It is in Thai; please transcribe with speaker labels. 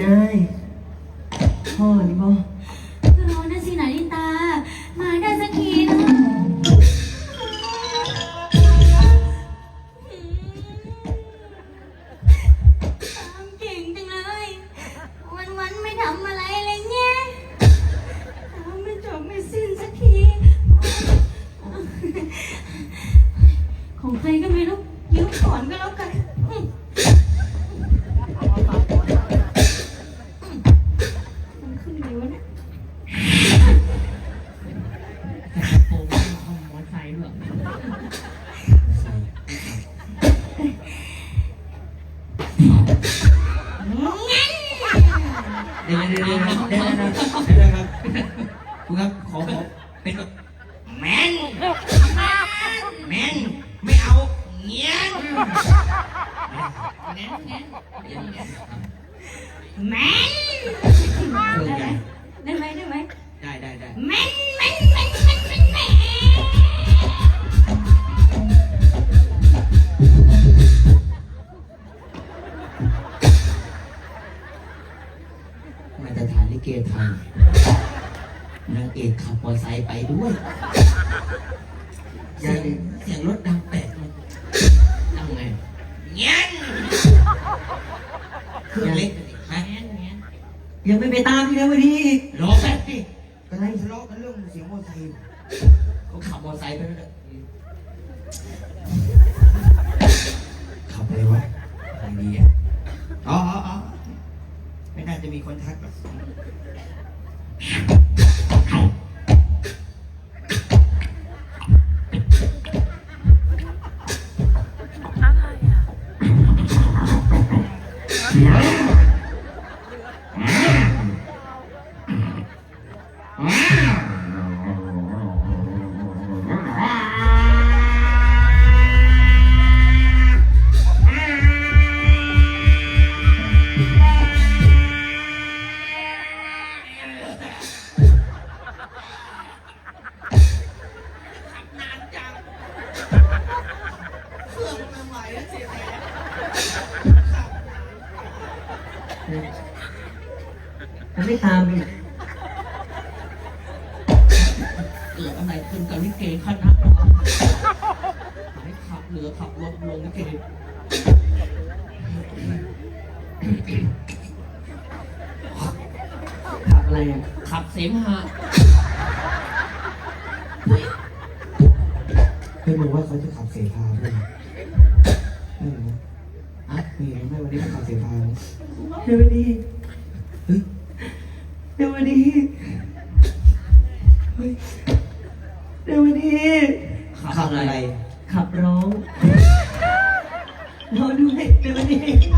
Speaker 1: ได้พ่อนี่บ่
Speaker 2: ดี๋ยวเดี๋
Speaker 3: ย
Speaker 4: วเดี๋ยวครับเดี๋ยวเดี๋ยวเดี๋ยวครับคุณครับขอขอเป็นแบบแมนแมนไม่เอาเงี้ย
Speaker 3: แน่นแน่น
Speaker 2: แมนได้ไหมได้ไหม
Speaker 4: ได้ได้ได้
Speaker 2: แมน
Speaker 4: เกไทยนางเอกขับมอเตอร์ไซค์ไปด้วยเสียงเสียงรถดังแปลกเลย
Speaker 3: นั่งไง
Speaker 4: เงี้ยนเครื่องเล็กฮะ
Speaker 3: แน่นแน่น
Speaker 1: ยังไม่ไปตามพี่นะวันนี้อีก
Speaker 4: รอแป๊บดิกำลังทะเลาะกันเรื่องเสียงมอเตอร์ไซค์เขาขับมอเตอร์ไซค์ไปด้ว Thank you.
Speaker 1: ยังไม่ตามอีก
Speaker 3: เกิดอะไรขึ้นกับลิเกคณะเราให้ขับเรือขับรถลงลิเก
Speaker 1: ขับอะไรอะ
Speaker 3: ขับเสมหะ
Speaker 4: เพื่อนบอกว่าเขาจะขับเสพาด้วย
Speaker 1: เดี๋ยววันนี้
Speaker 4: เฮ้ย
Speaker 1: เดี๋ยววันนี้เฮ้ยเดี๋ยววันนี้
Speaker 4: ขับอะไร
Speaker 1: ขับร้องรอด้วยเดี๋ยววันนี้